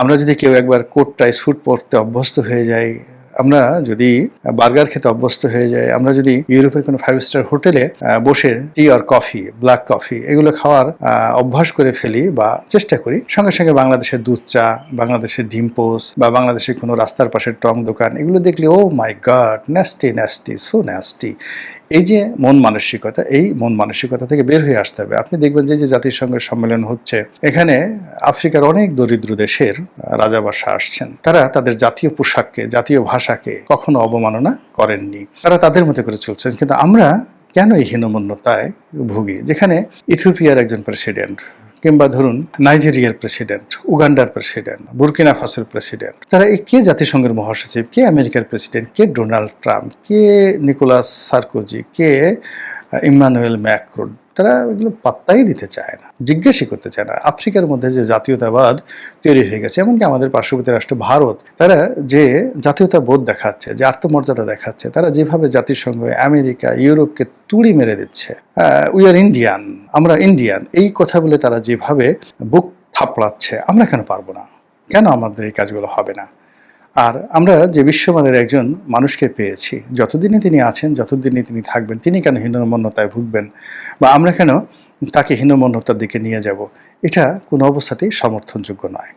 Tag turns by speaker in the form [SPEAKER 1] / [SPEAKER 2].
[SPEAKER 1] আমরা যদি কেউ একবার কোট টাই স্যুট পরতে অভ্যস্ত হয়ে যাই, আমরা যদি বার্গার খেতে অভ্যস্ত হয়ে যাই, আমরা যদি ইউরোপের কোনো ফাইভ স্টার হোটেলে বসে টি আর কফি ব্ল্যাক কফি এগুলো খাওয়ার অভ্যাস করে ফেলি বা চেষ্টা করি। সঙ্গে সঙ্গে বাংলাদেশের দুধ চা, বাংলাদেশের ডিম পোস্ট বা বাংলাদেশের কোনো রাস্তার পাশের টং দোকান এগুলো দেখলে ও my god nasty nasty so nasty এই যে মন মানসিকতা, এই মন মানসিকতা থেকে বের হয়ে আসতে হবে। আপনি দেখবেন যে যে জাতিসংঘের সম্মেলন হচ্ছে, এখানে আফ্রিকার অনেক দরিদ্র দেশের রাজা রাজাবাসা আসছেন। তারা তাদের জাতীয় পোশাককে, জাতীয় ভাষাকে কখনো অবমাননা করেননি। তারা তাদের মতো করে চলছেন। কিন্তু আমরা কেন এই হীনমন্যতায় ভুগি? যেখানে ইথিওপিয়ার একজন প্রেসিডেন্ট কিংবা ধরুন নাইজেরিয়ার প্রেসিডেন্ট, উগান্ডার প্রেসিডেন্ট, বুরকিনা ফাসোর প্রেসিডেন্ট, তারা এই কে জাতিসংঘের মহাসচিব, কে আমেরিকার প্রেসিডেন্ট, কে ডোনাল্ড ট্রাম্প, কে নিকোলাস সার্কোজি, কে ইমানুয়েল ম্যাক্রোন তারা এগুলো পাত্তাই দিতে চায় না জিজ্ঞাসই করতে চায় না। আফ্রিকার মধ্যে যে জাতীয়তাবাদ তৈরি হয়ে গেছে, এমনকি আমাদের পার্শ্ববর্তী রাষ্ট্র ভারত, তারা যে জাতীয়তাবোধ দেখাচ্ছে, যে আত্মমর্যাদা দেখাচ্ছে, তারা যেভাবে জাতিসংঘ, আমেরিকা, ইউরোপকে তুড়ি মেরে দিচ্ছে উই আর ইন্ডিয়ান আমরা ইন্ডিয়ান এই কথা বলে তারা যেভাবে বুক থাপড়াচ্ছে, আমরা কেন পারব না? কেন আমাদের এই কাজগুলো হবে না? আর আমরা যে বিশ্ববাদের একজন মানুষকে পেয়েছি যতদিনে তিনি আছেন যতদিনে তিনি থাকবেন, তিনি কেন হীনমন্যতায় ভুগবেন? বা আমরা কেন তাকে হীনমন্যতার দিকে নিয়ে যাব? এটা কোনো অবস্থাতেই সমর্থনযোগ্য নয়।